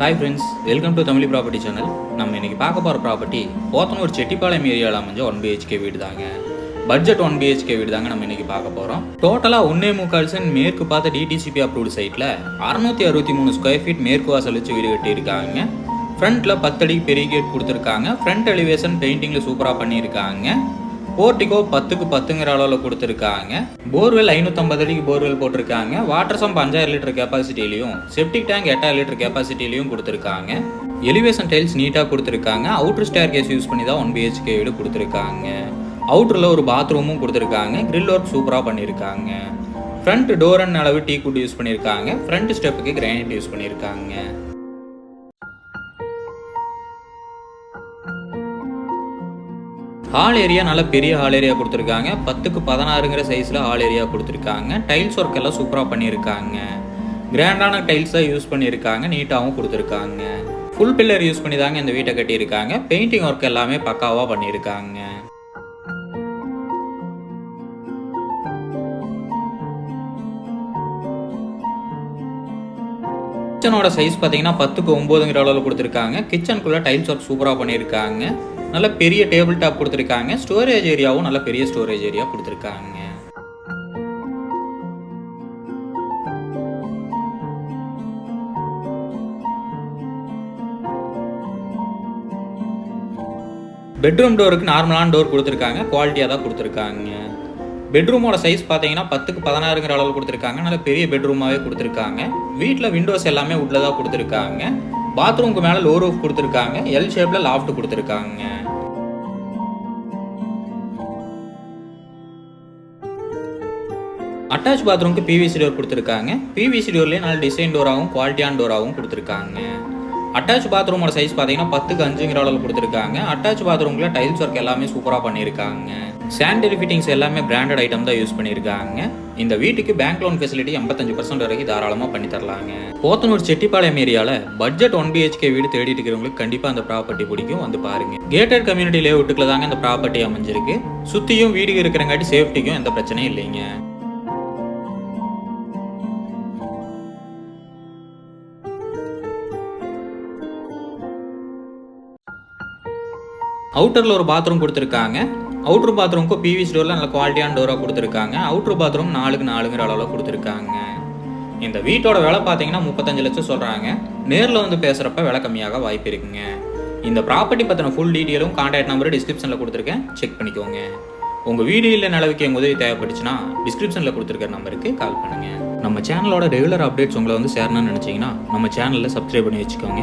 Hi friends welcome to Tamil property channel நம்ம இன்னைக்கு பார்க்க போகிற ப்ராப்பர்ட்டி போத்தனூர் செட்டிப்பாளையம் ஏரியாவில் அமைஞ்ச ஒன் பிஹெச்கே வீடு தாங்க. பட்ஜெட் ஒன் பிஹெச்கே வீடு தாங்க நம்ம இன்னைக்கு பார்க்க போகிறோம் டோட்டலாக ஒன்னே முக்கால் சென்ட் மேற்கு பார்த்த டிடிசிபி அப்ரூவ்டு சைட்டில் அறுநூத்தி அறுபத்தி மூணு ஸ்கொயர் ஃபீட் மேற்கு வாசல் வச்சு வீடு கட்டியிருக்காங்க. ஃப்ரண்ட்டில் பத்தடிக்கு பெரிய கேட் கொடுத்துருக்காங்க. ஃப்ரண்ட் எலிவேஷன் பெயிண்டிங்கில் சூப்பராக பண்ணியிருக்காங்க. போர்ட்டிகோ பத்துக்கு பத்துங்கிற அளவில் கொடுத்துருக்காங்க. போர்வெல் ஐநூற்றம்பது அடிக்கு போர்வெல் போட்டிருக்காங்க. வாட்டர் சம்ப் அஞ்சாயிரம் லிட்டர் கெப்பாசிட்டிலையும் செப்டிக் டேங்க் எட்டாயிரம் லிட்டர் கெப்பாசிட்டிலையும் கொடுத்துருக்காங்க. எலிவேஷன் டைல்ஸ் நீட்டாக கொடுத்துருக்காங்க. அவுட்டர் ஸ்டேர் கேஸ் யூஸ் பண்ணி தான் ஒன் பிஹெச்கே வீடு கொடுத்துருக்காங்க. அவுட்டரில் ஒரு பாத்ரூமும் கொடுத்துருக்காங்க. கிரில் ஒர்க் சூப்பராக பண்ணியிருக்காங்க ஃப்ரண்ட் டோர் அண்ட் அளவு டீ குட் யூஸ் பண்ணியிருக்காங்க ஃப்ரண்ட் ஸ்டெப்புக்கு கிரானைட் யூஸ் பண்ணியிருக்காங்க ஹால் ஏரியா நல்ல பெரிய ஹால் ஏரியா கொடுத்துருக்காங்க. பத்துக்கு பதினாறுங்கிற சைஸில் ஹால் ஏரியா கொடுத்துருக்காங்க. டைல்ஸ் ஒர்க் எல்லாம் சூப்பராக பண்ணியிருக்காங்க. கிராண்டான டைல்ஸாக யூஸ் பண்ணியிருக்காங்க. நீட்டாகவும் கொடுத்துருக்காங்க. ஃபுல் பில்லர் யூஸ் பண்ணி தாங்க இந்த வீட்டை கட்டியிருக்காங்க. பெயிண்டிங் ஒர்க் எல்லாமே பக்காவாக பண்ணியிருக்காங்க. கிச்சனோட சைஸ் பார்த்தீங்கன்னா பத்துக்கு ஒம்போதுங்கிற அளவில் கொடுத்துருக்காங்க. கிச்சனுக்குள்ளே டைல்ஸ் ஒர்க் சூப்பராக பண்ணியிருக்காங்க. நல்ல பெரிய டேபிள் டாப் கொடுத்துருக்காங்க. ஸ்டோரேஜ் ஏரியாவும் நல்ல பெரிய ஸ்டோரேஜ் ஏரியா கொடுத்துருக்காங்க. பெட்ரூம் டோருக்கு நார்மலான டோர் கொடுத்துருக்காங்க. குவாலிட்டியாக தான் கொடுத்துருக்காங்க. பெட்ரூமோட சைஸ் பார்த்தீங்கன்னா பத்துக்கு பதினாறுங்கிற அளவு கொடுத்துருக்காங்க. நல்ல பெரிய பெட்ரூமாகவே கொடுத்துருக்காங்க. வீட்டில் விண்டோஸ் எல்லாமே உள்ளதாக கொடுத்துருக்காங்க. பாத்ரூம்க்கு மேலே லோ ரூஃப் கொடுத்துருக்காங்க. எல் ஷேப்பில் லாஃப்ட் கொடுத்துருக்காங்க. அட்டாச் பாத்ரூம்க்கு பிவிசி டோர் கொடுத்துருக்காங்க. பிவிசி டோர்லேயே நல்ல டிசைன் டோராகவும் குவாலிட்டியான டோராகவும் கொடுத்துருக்காங்க. அட்டாச் பாத்ரூமோட சைஸ் பார்த்தீங்கன்னா பத்துக்கு அஞ்சுங்கிற அளவில் கொடுத்துருக்காங்க. அட்டாச் பாத்ரூமில் டைல்ஸ் ஒர்க் எல்லாமே சூப்பராக பண்ணியிருக்காங்க. சானிடரி ஃபிட்டிங்ஸ் எல்லாமே பிராண்டட் ஐட்டம் தான் யூஸ் பண்ணியிருக்காங்க. இந்த வீட்டுக்கு பேங்க் லோன் ஃபெசிலிட்டி எண்பத்தஞ்சு பர்சன்ட் வரைக்கும் தாராளமாக பண்ணி தரலாங்க. போத்தனூர் செட்டிப்பாளையம் ஏரியாவில் பட்ஜெட் ஒன் பிஹெச்கே வீடு தேடிட்டு இருக்கிறவங்களுக்கு கண்டிப்பாக அந்த ப்ராப்பர்ட்டி பிடிக்கும். வந்து பாருங்க. கேட்டட் கம்யூனிட்டி லேஅவுட்டுக்குள்ள தாங்க இந்த ப்ராப்பர்ட்டி அமைஞ்சிருக்கு. சுற்றியும் வீடு இருக்கிறங்காட்டி சேஃப்டிக்கும் எந்த பிரச்சனையும் இல்லைங்க. அவுட்டரில் ஒரு பாத்ரூம் கொடுத்துருக்காங்க. அவுட்ரு பாத்ரூமுக்கும் பிவிசி டோரில் நல்ல குவாலிட்டியான டோராக கொடுத்துருக்காங்க. அவுட்ரு பாத்ரூம் நாலுக்கு நாலுங்கிற அளவில் கொடுத்துருக்காங்க. இந்த வீட்டோட விலை பார்த்தீங்கன்னா முப்பத்தஞ்சு லட்சம் சொல்கிறாங்க நேரில் வந்து பேசுகிறப்ப விலை கம்மியாக வாய்ப்பு இருக்குங்க. இந்த ப்ராப்பர்ட்டி பற்றின ஃபுல் டீட்டெயிலும் கான்டாக்ட் நம்பரும் டிஸ்கிரிப்ஷனில் கொடுத்துருக்கேன். செக் பண்ணிக்கோங்க. உங்கள் வீடு இல்லை நிலவுக்கு எங்கள் உதவி தேவைப்பட்டுச்சுன்னா டிஸ்கிரிப்ஷனில் கொடுத்துருக்க நம்பருக்கு கால் பண்ணுங்கள் நம்ம சேனலோட ரெகுலர் அப்டேட்ஸ் உங்களை வந்து சேரணும்னு நினச்சிங்கன்னா நம்ம சேனலில் சப்ஸ்கிரைப் பண்ணி வச்சுக்கோங்க.